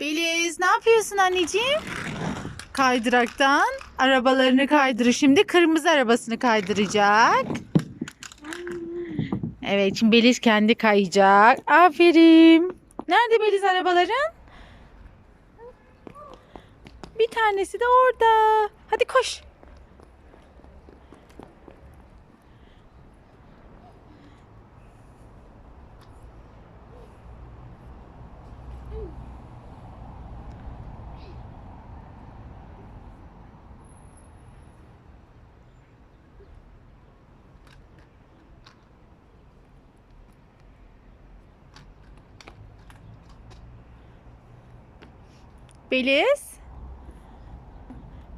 Beliz ne yapıyorsun anneciğim? Kaydıraktan arabalarını kaydırır. Şimdi kırmızı arabasını kaydıracak. Evet şimdi Beliz kendi kayacak. Aferin. Nerede Beliz arabaların? Bir tanesi de orada. Hadi koş. Beliz.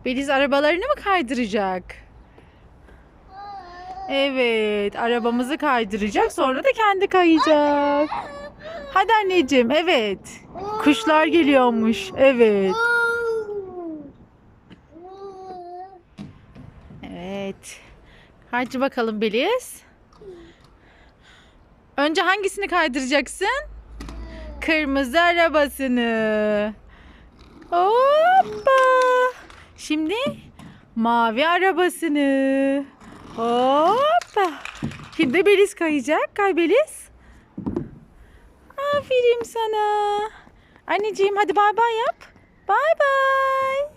Beliz arabalarını mı kaydıracak? Evet, arabamızı kaydıracak, sonra da kendi kayacak. Hadi anneciğim, evet. Kuşlar geliyormuş, evet. Evet. Hadi bakalım Beliz. Önce hangisini kaydıracaksın? Kırmızı arabasını. Hoppa. Şimdi mavi arabasını. Hoppa. Şimdi Beliz kayacak. Kay Beliz. Aferin sana. Anneciğim hadi bay bay yap. Bay bay.